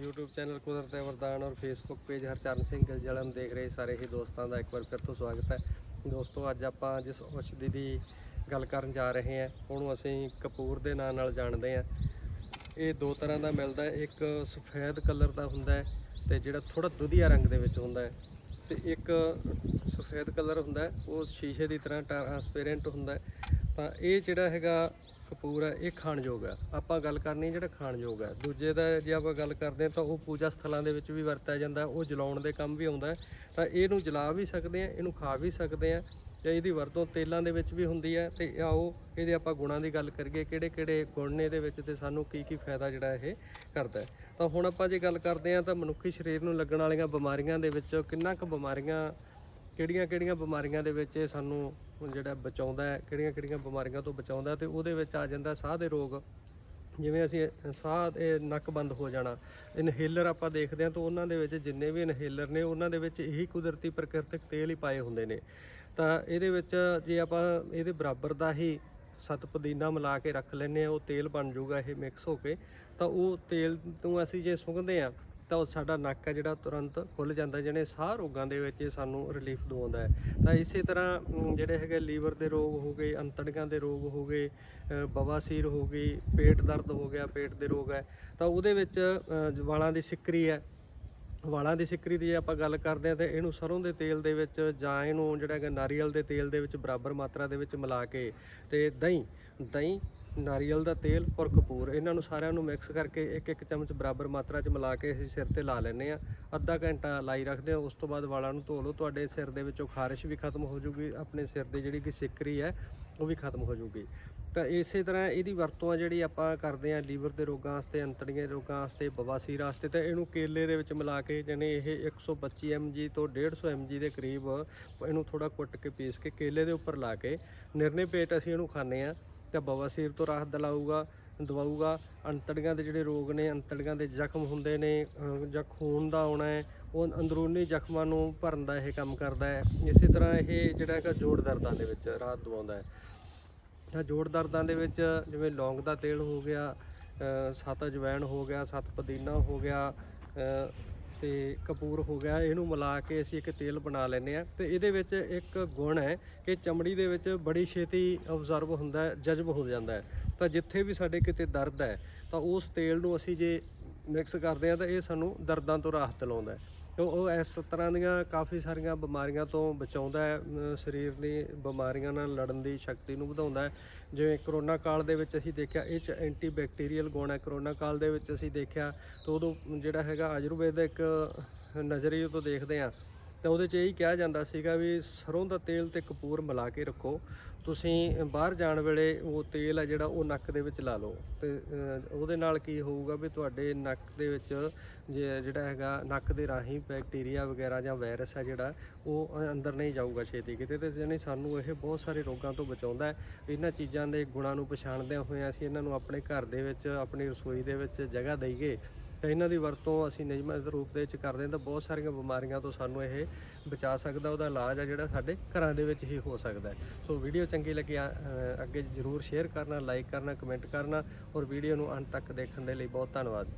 YouTube channel ਕੁਦਰਤ ਦੇ ਵਰਦਾਨ ਔਰ Facebook ਪੇਜ ਹਰਚਰਨ ਸਿੰਘ ਗਿਲਜਲਮ ਦੇਖ ਰਹੇ ਸਾਰੇ ਹੀ ਦੋਸਤਾਂ ਦਾ ਇੱਕ ਵਾਰ ਫਿਰ ਤੋਂ ਸਵਾਗਤ ਹੈ। ਦੋਸਤੋ, ਅੱਜ ਆਪਾਂ ਜਿਸ ਔਸ਼ਧੀ ਦੀ ਗੱਲ ਕਰਨ ਜਾ ਰਹੇ ਹਾਂ, ਉਹਨੂੰ ਅਸੀਂ ਕਪੂਰ ਦੇ ਨਾਂ ਨਾਲ ਜਾਣਦੇ ਹਾਂ। ਇਹ ਦੋ ਤਰ੍ਹਾਂ ਦਾ ਮਿਲਦਾ ਹੈ, ਇੱਕ ਸਫੈਦ ਕਲਰ ਦਾ ਹੁੰਦਾ ਹੈ ਤੇ ਜਿਹੜਾ ਥੋੜਾ ਦੁਧੀਆ ਰੰਗ ਦੇ ਵਿੱਚ ਹੁੰਦਾ ਹੈ। ਤੇ ਇੱਕ ਸਫੈਦ ਕਲਰ ਹੁੰਦਾ ਉਹ ਸ਼ੀਸ਼ੇ ਦੀ ਤਰ੍ਹਾਂ ਟ੍ਰਾਂਸਪੇਰੈਂਟ ਹੁੰਦਾ ਤਾਂ ਇਹ ਜਿਹੜਾ ਹੈਗਾ ਕਪੂਰ ਹੈ, ਇਹ ਖਾਣਯੋਗ ਹੈ। ਆਪਾਂ ਗੱਲ ਕਰਨੀ ਜਿਹੜਾ ਖਾਣਯੋਗ ਹੈ। ਦੂਜੇ ਦਾ ਜੇ ਆਪਾਂ ਗੱਲ ਕਰਦੇ ਹਾਂ ਤਾਂ ਉਹ ਪੂਜਾ ਸਥਲਾਂ ਦੇ ਵਿੱਚ ਵੀ ਵਰਤਿਆ ਜਾਂਦਾ ਉਹ ਜਲਾਉਣ ਦੇ ਕੰਮ ਵੀ ਆਉਂਦਾ ਤਾਂ ਇਹਨੂੰ ਜਲਾ ਵੀ ਸਕਦੇ ਆ ਇਹਨੂੰ ਖਾ ਵੀ ਸਕਦੇ ਆ ਤੇ ਇਹਦੀ ਵਰਤੋਂ ਤੇਲਾਂ ਦੇ ਵਿੱਚ ਵੀ ਹੁੰਦੀ ਹੈ। ਤੇ ਆਓ ਇਹਦੇ ਆਪਾਂ ਗੁਣਾਂ ਦੀ ਗੱਲ ਕਰੀਏ ਕਿਹੜੇ ਕਿਹੜੇ ਗੁਣ ਨੇ ਇਹਦੇ ਵਿੱਚ ਤੇ ਸਾਨੂੰ ਕੀ ਕੀ ਫਾਇਦਾ ਜਿਹੜਾ ਇਹ ਕਰਦਾ ਤਾਂ ਹੁਣ ਆਪਾਂ ਜੇ ਗੱਲ ਕਰਦੇ ਆ ਤਾਂ ਮਨੁੱਖੀ ਸਰੀਰ ਨੂੰ ਲੱਗਣ ਵਾਲੀਆਂ ਬਿਮਾਰੀਆਂ ਦੇ ਵਿੱਚ ਕਿੰਨਾ ਕੁ ਬਿਮਾਰੀਆਂ ਕਿਹੜੀਆਂ ਕਿਹੜੀਆਂ ਬਿਮਾਰੀਆਂ ਦੇ ਵਿੱਚ ਇਹ ਸਾਨੂੰ ਜਿਹੜਾ ਬਚਾਉਂਦਾ ਹੈ, ਕਿਹੜੀਆਂ ਕਿਹੜੀਆਂ ਬਿਮਾਰੀਆਂ ਤੋਂ ਬਚਾਉਂਦਾ ਤੇ ਉਹਦੇ ਵਿੱਚ ਆ ਜਾਂਦਾ ਸਾਹ ਦੇ ਰੋਗ। ਜਿਵੇਂ ਅਸੀਂ ਸਾਹ ਇਹ ਨੱਕ ਬੰਦ ਹੋ ਜਾਣਾ ਇਨਹੇਲਰ ਆਪਾਂ ਦੇਖਦੇ ਹਾਂ ਤਾਂ ਉਹਨਾਂ ਦੇ ਵਿੱਚ ਜਿੰਨੇ ਵੀ ਇਨਹੇਲਰ ਨੇ ਉਹਨਾਂ ਦੇ ਵਿੱਚ ਇਹੀ ਕੁਦਰਤੀ ਪ੍ਰਕਿਰਤਿਕ ਤੇਲ ਹੀ ਪਾਏ ਹੁੰਦੇ ਨੇ। ਤਾਂ ਇਹਦੇ ਵਿੱਚ ਜੇ ਆਪਾਂ ਇਹਦੇ ਬਰਾਬਰ ਦਾ ਹੀ ਸੱਤ ਪੁਦੀਨਾ ਮਿਲਾ ਕੇ ਰੱਖ ਲੈਨੇ ਆ ਉਹ ਤੇਲ ਬਣ ਜਾਊਗਾ ਇਹ ਮਿਕਸ ਹੋ ਕੇ, ਤਾਂ ਉਹ ਤੇਲ ਤੋਂ ਅਸੀਂ ਜੇ ਸੁੰਘਦੇ ਆ ਤਾਂ ਉਹ ਸਾਡਾ ਨੱਕ ਹੈ ਜਿਹੜਾ ਤੁਰੰਤ ਖੁੱਲ ਜਾਂਦਾ ਜਿਹਨੇ ਸਾਹ ਰੋਗਾਂ ਦੇ ਵਿੱਚ ਸਾਨੂੰ ਰਿਲੀਫ ਦਵਾਉਂਦਾ ਹੈ। ਤਾਂ ਇਸੇ ਤਰ੍ਹਾਂ ਜਿਹੜੇ ਹੈਗੇ ਲੀਵਰ ਦੇ ਰੋਗ ਹੋ ਗਏ, ਅੰਤੜੀਆਂ ਦੇ ਰੋਗ ਹੋ ਗਏ ਬਵਾਸੀਰ ਹੋ ਗਈ, ਪੇਟ ਦਰਦ ਹੋ ਗਿਆ, ਪੇਟ ਦੇ ਰੋਗ ਹੈ। ਤਾਂ ਉਹਦੇ ਵਿੱਚ ਵਾਲਾਂ ਦੀ ਸਿੱਕਰੀ ਹੈ। ਵਾਲਾਂ ਦੀ ਸਿੱਕਰੀ ਦੀ ਜੇ ਆਪਾਂ ਗੱਲ ਕਰਦੇ ਹਾਂ, ਤੇ ਇਹਨੂੰ ਸਰੋਂ ਦੇ ਤੇਲ ਦੇ ਵਿੱਚ ਜਾਂ ਇਹਨੂੰ ਜਿਹੜਾ ਹੈਗਾ ਨਾਰੀਅਲ ਦੇ ਤੇਲ ਦੇ ਵਿੱਚ ਬਰਾਬਰ ਮਾਤਰਾ ਦੇ ਵਿੱਚ ਮਿਲਾ ਕੇ ਤੇ ਦਹੀਂ ਦਹੀਂ ਨਾਰੀਅਲ ਦਾ ਤੇਲ ਔਰ ਕਪੂਰ, ਇਹਨਾਂ ਨੂੰ ਸਾਰਿਆਂ ਨੂੰ ਮਿਕਸ ਕਰਕੇ ਇੱਕ ਇੱਕ ਚਮਚ ਬਰਾਬਰ ਮਾਤਰਾ 'ਚ ਮਿਲਾ ਕੇ ਅਸੀਂ ਸਿਰ ਤੇ ਲਾ ਲੈਂਦੇ ਆ ਅੱਧਾ ਘੰਟਾ ਲਾਈ ਰੱਖਦੇ ਆ ਉਸ ਤੋਂ ਬਾਅਦ ਵਾਲਾਂ ਨੂੰ ਧੋ ਲਓ। ਤੁਹਾਡੇ ਸਿਰ ਦੇ ਵਿੱਚੋਂ ਖਾਰਿਸ਼ ਵੀ ਖਤਮ ਹੋ ਜੂਗੀ, ਆਪਣੇ ਸਿਰ ਦੀ ਜਿਹੜੀ ਕਿ ਸਿੱਕਰੀ ਹੈ, ਉਹ ਵੀ ਖਤਮ ਹੋ ਜੂਗੀ। ਤਾਂ ਇਸੇ ਤਰ੍ਹਾਂ ਇਹਦੀ ਵਰਤੋਂ ਆ ਜਿਹੜੀ ਆਪਾਂ ਕਰਦੇ ਆ ਲੀਵਰ ਦੇ ਰੋਗਾਂ ਵਾਸਤੇ, ਅੰਤੜੀਆਂ ਦੇ ਰੋਗਾਂ ਵਾਸਤੇ, ਬਵਾਸੀਰ ਵਾਸਤੇ, ਤਾਂ ਇਹਨੂੰ ਕੇਲੇ ਦੇ ਵਿੱਚ ਮਿਲਾ ਕੇ ਜਾਣੀ ਇਹ 125 mg ਤੋਂ 150 mg ਦੇ ਕਰੀਬ ਇਹਨੂੰ ਥੋੜਾ ਕੁੱਟ ਕੇ ਪੀਸ ਕੇ ਕੇਲੇ ਦੇ ਉੱਪਰ ਲਾ ਕੇ ਨਿਰਨੇ ਪੇਟ ਅਸੀਂ ਇਹਨੂੰ ਖਾਂਦੇ ਆ ਤਾਂ ਬਵਾਸੀਰ ਤੋਂ ਰਾਹਤ ਦਿਲਾਊਗਾ, ਦਵਾਊਗਾ। ਅੰਤੜੀਆਂ ਦੇ ਜਿਹੜੇ ਰੋਗ ਨੇ ਅੰਤੜੀਆਂ ਦੇ ਜ਼ਖਮ ਹੁੰਦੇ ਨੇ ਜਾਂ ਖੂਨ ਦਾ ਆਉਣਾ ਹੈ, ਉਹ ਅੰਦਰੂਨੀ ਜ਼ਖਮਾਂ ਨੂੰ ਭਰਨ ਦਾ ਇਹ ਕੰਮ ਕਰਦਾ ਹੈ। ਇਸੇ ਤਰ੍ਹਾਂ ਇਹ ਜਿਹੜਾ ਹੈਗਾ ਜੋੜ ਦਰਦਾਂ ਦੇ ਵਿੱਚ ਰਾਹਤ ਦਵਾਉਂਦਾ ਹੈ। ਤਾਂ ਜੋੜ ਦਰਦਾਂ ਦੇ ਵਿੱਚ ਜਿਵੇਂ ਲੌਂਗ ਦਾ ਤੇਲ ਹੋ ਗਿਆ ਸੱਤ ਅਜਵਾਇਣ ਹੋ ਗਿਆ, ਸੱਤ ਪੁਦੀਨਾ ਹੋ ਗਿਆ ਤੇ ਕਪੂਰ ਹੋ ਗਿਆ। ਇਹਨੂੰ ਮਿਲਾ ਕੇ ਅਸੀਂ ਇੱਕ ਤੇਲ ਬਣਾ ਲੈਂਦੇ ਆ ਤੇ ਇਹਦੇ ਵਿੱਚ ਇੱਕ ਗੁਣ ਹੈ ਕਿ ਚਮੜੀ ਦੇ ਵਿੱਚ ਬੜੀ ਛੇਤੀ ਅਬਜ਼ਰਵ ਹੁੰਦਾ ਹੈ, ਜਜ਼ਬ ਹੋ ਜਾਂਦਾ ਹੈ। ਤਾਂ ਜਿੱਥੇ ਵੀ ਸਾਡੇ ਕਿਤੇ ਦਰਦ ਹੈ, ਤਾਂ ਉਸ ਤੇਲ ਨੂੰ ਅਸੀਂ ਜੇ ਮਿਕਸ ਕਰਦੇ ਆ ਤਾਂ ਇਹ ਸਾਨੂੰ ਦਰਦਾਂ ਤੋਂ ਰਾਹਤ ਦਿਲਾਉਂਦਾ ਹੈ। ਤੇ ਉਹ ਇਸ ਤਰ੍ਹਾਂ ਦੀਆਂ ਕਾਫੀ ਸਾਰੀਆਂ ਬਿਮਾਰੀਆਂ ਤੋਂ ਬਚਾਉਂਦਾ ਹੈ ਸਰੀਰ ਦੀ ਬਿਮਾਰੀਆਂ ਨਾਲ ਲੜਨ ਦੀ ਸ਼ਕਤੀ ਨੂੰ ਵਧਾਉਂਦਾ ਹੈ। ਜਿਵੇਂ ਕਰੋਨਾ ਕਾਲ ਦੇ ਵਿੱਚ ਅਸੀਂ ਦੇਖਿਆ, ਇਹ ਚ ਐਂਟੀ ਬੈਕਟੀਰੀਅਲ ਗੁਣ ਹੈ। ਕਰੋਨਾ ਕਾਲ ਦੇ ਵਿੱਚ ਅਸੀਂ ਦੇਖਿਆ, ਤਾਂ ਉਦੋਂ ਜਿਹੜਾ ਹੈਗਾ ਆਯੁਰਵੇਦ ਨਜ਼ਰੀਏ ਤੋਂ ਦੇਖਦੇ ਆ ਤਾਂ ਉਹਦੇ 'ਚ ਇਹੀ ਕਿਹਾ ਜਾਂਦਾ ਸੀਗਾ ਵੀ ਸਰੋਂ ਦਾ ਤੇਲ ਤੇ ਕਪੂਰ ਮਿਲਾ ਕੇ ਰੱਖੋ। ਤੁਸੀਂ ਬਾਹਰ ਜਾਣ ਵੇਲੇ ਉਹ ਤੇਲ ਆ ਜਿਹੜਾ ਉਹ ਨੱਕ ਦੇ ਵਿੱਚ ਲਾ ਲਓ। ਤੇ ਉਹਦੇ ਨਾਲ ਕੀ ਹੋਊਗਾ ਵੀ ਤੁਹਾਡੇ ਨੱਕ ਦੇ ਵਿੱਚ ਜੇ ਜਿਹੜਾ ਹੈਗਾ ਨੱਕ ਦੇ ਰਾਹੀਂ ਬੈਕਟੀਰੀਆ ਵਗੈਰਾ ਜਾਂ ਵਾਇਰਸ ਹੈ ਜਿਹੜਾ, ਉਹ ਅੰਦਰ ਨਹੀਂ ਜਾਊਗਾ ਛੇਤੀ ਕਿਤੇ। ਤੇ ਜਾਣੀ ਸਾਨੂੰ ਇਹ ਬਹੁਤ ਸਾਰੇ ਰੋਗਾਂ ਤੋਂ ਬਚਾਉਂਦਾ ਹੈ। ਇਹਨਾਂ ਚੀਜ਼ਾਂ ਦੇ ਗੁਣਾਂ ਨੂੰ ਪਛਾਣਦਿਆਂ ਹੋਇਆਂ ਅਸੀਂ ਇਹਨਾਂ ਨੂੰ ਆਪਣੇ ਘਰ ਦੇ ਵਿੱਚ, ਆਪਣੀ ਰਸੋਈ ਦੇ ਵਿੱਚ ਜਗ੍ਹਾ ਦਈਏ। ਤਾਂ ਇਹਨਾਂ ਦੀ ਵਰਤੋਂ ਅਸੀਂ ਨਿਯਮਿਤ ਰੂਪ ਦੇ ਵਿੱਚ ਕਰਦੇ ਹਾਂ ਤਾਂ ਬਹੁਤ ਸਾਰੀਆਂ ਬਿਮਾਰੀਆਂ ਤੋਂ ਸਾਨੂੰ ਇਹ ਬਚਾ ਸਕਦਾ, ਉਹਦਾ ਇਲਾਜ ਆ ਜਿਹੜਾ ਸਾਡੇ ਘਰਾਂ ਦੇ ਵਿੱਚ ਹੀ ਹੋ ਸਕਦਾ ਸੋ ਵੀਡੀਓ ਚੰਗੀ ਲੱਗੀ ਅੱਗੇ ਜਰੂਰ ਸ਼ੇਅਰ ਕਰਨਾ ਲਾਈਕ ਕਰਨਾ ਕਮੈਂਟ ਕਰਨਾ ਔਰ ਵੀਡੀਓ ਨੂੰ ਅੰਤ ਤੱਕ ਦੇਖਣ ਦੇ ਲਈ ਬਹੁਤ ਧੰਨਵਾਦ।